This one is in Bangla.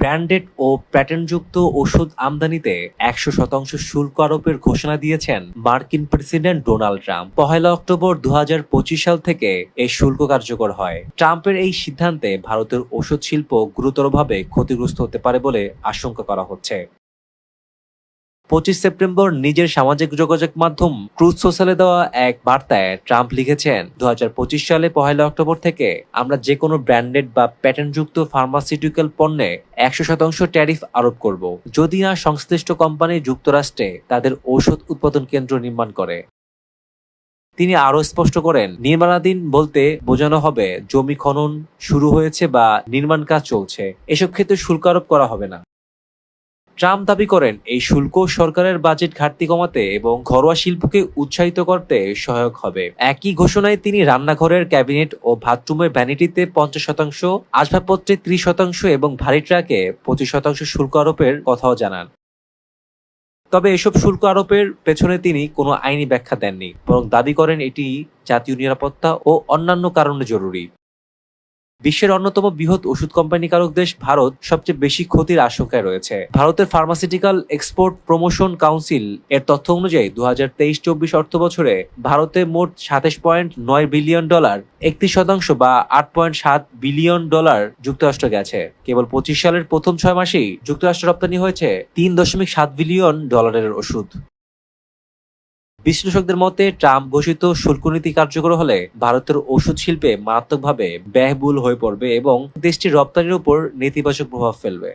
ব্র্যান্ডেড ও প্যাটার্নযুক্ত ওষুধ আমদানিতে একশো শতাংশ শুল্ক আরোপের ঘোষণা দিয়েছেন মার্কিন প্রেসিডেন্ট ডোনাল্ড ট্রাম্প। পহেলা অক্টোবর দু হাজার পঁচিশ সাল থেকে এই শুল্ক কার্যকর হয়। ট্রাম্পের এই সিদ্ধান্তে ভারতের ওষুধ শিল্প গুরুতরভাবে ক্ষতিগ্রস্ত হতে পারে বলে আশঙ্কা করা হচ্ছে। পঁচিশ সেপ্টেম্বর নিজের সামাজিক যোগাযোগ মাধ্যম ট্রুথ সোশ্যালে দেওয়া এক বার্তায় ট্রাম্প লিখেছেন দু হাজার পঁচিশ সালে পহেলা অক্টোবর থেকে আমরা যে কোনো ব্র্যান্ডেড বা প্যাটার্নযুক্ত ফার্মাসিউটিক্যাল পণ্যে একশো শতাংশ ট্যারিফ আরোপ করব। যদি না সংশ্লিষ্ট কোম্পানি যুক্তরাষ্ট্রে তাদের ঔষধ উৎপাদন কেন্দ্র নির্মাণ করে। তিনি আরও স্পষ্ট করেন, নির্মাণাধীন বলতে বোঝানো হবে জমি খনন শুরু হয়েছে বা নির্মাণ কাজ চলছে। এসব ক্ষেত্রে শুল্ক আরোপ করা হবে না। ট্রাম্প দাবি করেন, এই শুল্ক সরকারের বাজেট ঘাটতি কমাতে এবং ঘরোয়া শিল্পকে উৎসাহিত করতে সহায়ক হবে। একই ঘোষণায় তিনি রান্নাঘরের ক্যাবিনেট ও বাথরুমের ভ্যানিটিতে পঞ্চাশ শতাংশ, আসবাবপত্রে ত্রিশ শতাংশ এবং ভারী ট্রাকে পঁচিশ শতাংশ শুল্ক আরোপের কথাও জানান। তবে এসব শুল্ক আরোপের পেছনে তিনি কোনো আইনি ব্যাখ্যা দেননি, বরং দাবি করেন এটি জাতীয় নিরাপত্তা ও অন্যান্য কারণে জরুরি। বিশ্বের অন্যতম বৃহৎ ওষুধ কোম্পানিকারক দেশ ভারত সবচেয়ে বেশি ক্ষতির আশঙ্কায় রয়েছে। ভারতের ফার্মাসিউটিক্যাল এক্সপোর্ট প্রমোশন কাউন্সিল এর তথ্য অনুযায়ী দু হাজার তেইশ চব্বিশ অর্থ বছরে ভারতে মোট সাতাশ পয়েন্ট নয় বিলিয়ন ডলার, একত্রিশ শতাংশ বা আট পয়েন্ট সাত বিলিয়ন ডলার যুক্তরাষ্ট্র গেছে। কেবল পঁচিশ সালের প্রথম ছয় মাসেই যুক্তরাষ্ট্র রপ্তানি হয়েছে তিন দশমিক সাত বিলিয়ন ডলারের ওষুধ। বিশ্লেষকদের মতে, ট্রাম্প ঘোষিত শুল্ক নীতি কার্যকর হলে ভারতের ওষুধ শিল্পে মারাত্মকভাবে ব্যয়বুল হয়ে পড়বে এবং দেশটির রপ্তানির উপর নেতিবাচক প্রভাব ফেলবে।